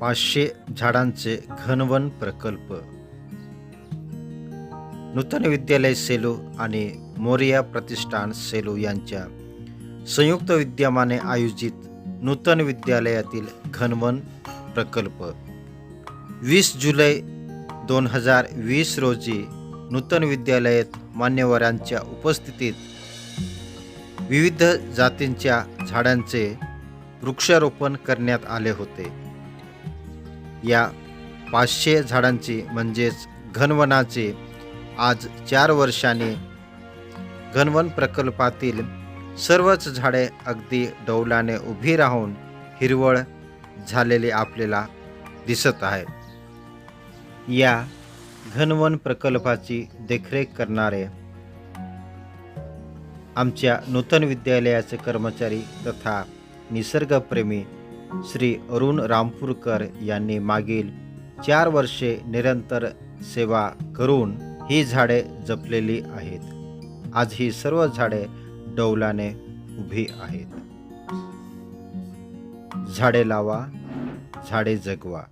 पाचशे झाडांचे घनवन प्रकल्प. नूतन विद्यालय सेलू आणि मोरिया प्रतिष्ठान सेलू यांच्या संयुक्त विद्यमाने आयोजित नूतन विद्यालयातील घनवन प्रकल्प. वीस जुलै दोन हजार वीस रोजी नूतन विद्यालयात मान्यवरांच्या उपस्थितीत विविध जातींच्या झाडांचे वृक्षारोपण करण्यात आले होते. या पाचशे झाडांची म्हणजेच घनवनाचे आज चार वर्षाने घनवन प्रकल्पातील सर्वच झाडे अगदी डौलाने उभी राहून हिरवळ झालेली आपल्याला दिसत आहे. या घनवन प्रकल्पाची देखरेख करणारे आमच्या नूतन विद्यालयाचे कर्मचारी तथा निसर्गप्रेमी श्री अरुण रामपूरकर यांनी मागील चार वर्षे निरंतर सेवा करून ही झाडे जपलेली आहेत. आज ही सर्व झाडे डौलाने उभी आहेत. झाडे लावा झाडे जगवा.